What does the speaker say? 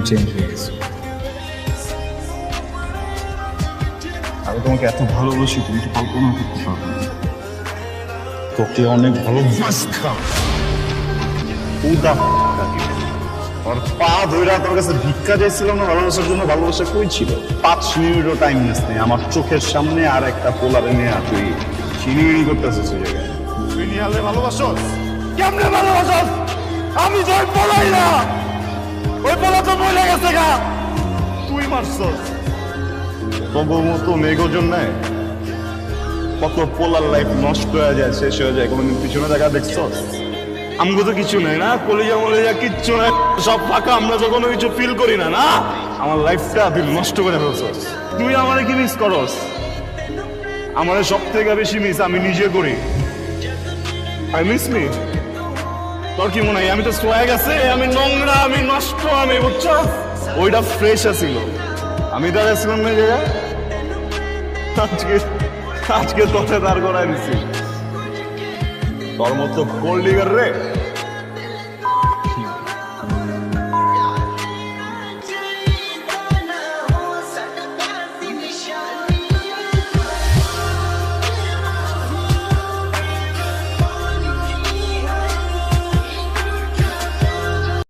তুমি চেঞ্জ হয়ে গেছো। আমি তোমাকে এত ভালোবাসি তুমি তো কল্পনা করতে পারবে না? তোকে অনেক ভালোবাসতাম উদা ওর পা ধইরা তোর কাছে ভিক্ষা চাইছিলাম না ভালোবাসার জন্য ভালোবাসা কই ছিল? পাঁচ মিনিটও টাইম নিস নেই। আমার চোখের সামনে আর একটা পোলারে নিয়ে তুই চিনিমিনি করতেছিস ওই জায়গায়। তুই নিহালে ভালোবাসস কেমনে ভালোবাসস আমি ওই পলাই না। ওই পলা তো মরে গেছে গা। তুই মারছস। তবু মতো মেঘজন নেয় কত পোলার লাইফ নষ্ট হয়ে যায় শেষ হয়ে যায় কোনোদিন পিছনে দেখা দেখছস? আমগো তো কিছু নাই না কলেজা মলেজা কিচ্ছু নাই সব ফাঁকা আমরা তো কোনো কিছু ফিল করি না না? আমার লাইফটা তুই নষ্ট করে ফেলছস। তুই আমারে কি মিস করস? আমারে সব থেকে বেশি মিস আমি নিজে করি। আই মিস মি তোর কি মনে হয়, আমি তো সোয়াগ আছে, আমি নোংরা, আমি নষ্ট, আমি বুঝছ ওইটা ফ্রেশ আছিল। আমি দাঁড়া ছিলাম না জায়গায় আজকে আজকে তোকে দাঁড় করাই দিছি। তোর মতো কোল্ড লিগার রে।